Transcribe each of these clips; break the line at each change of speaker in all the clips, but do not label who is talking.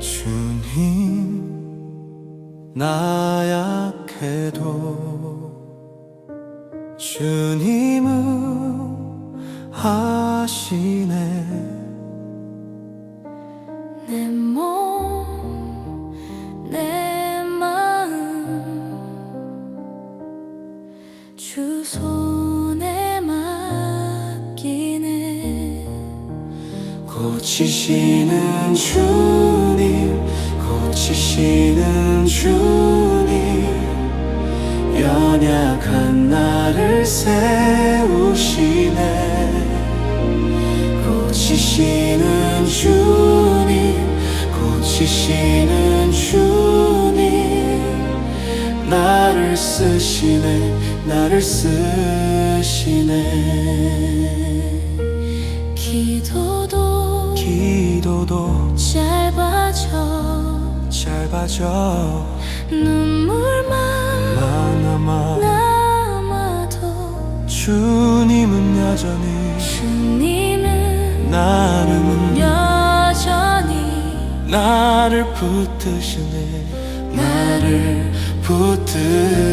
주님 나약해도 주님은 하시네.
내 몸, 내 마음 주 손에 맡기네.
고치시는 주님 고치시는 주님 연약한 나를 세우시네. 고치시는 주님 고치시는 주님 나를 쓰시네 나를 쓰시네.
기도도
기도도
짧아져 눈물만
많아마
남아도
주님은 여전히
주님은
나를
여전히
나를 붙드시네. 나를 붙드시네.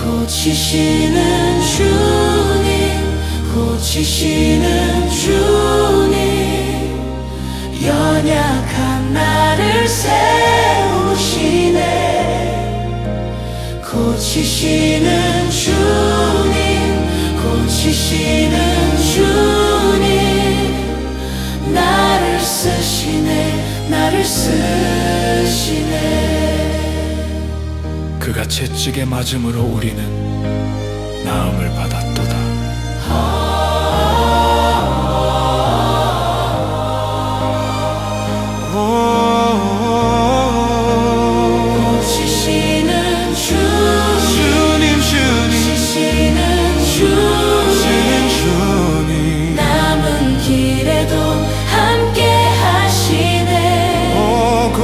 고치시는 주님 고치시는 주 세우시네. 고치시는 주님 고치시는 주님. 나를 쓰시네 나를 쓰시네.
그가 채찍에 맞음으로 우리는 나음을 받았도다.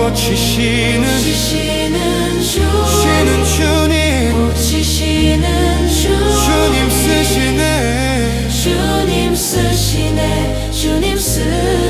고치시는 주.
주는 주님.
고치시는 주.
주님 쓰시네.
주님 쓰시네. 주님 쓰시네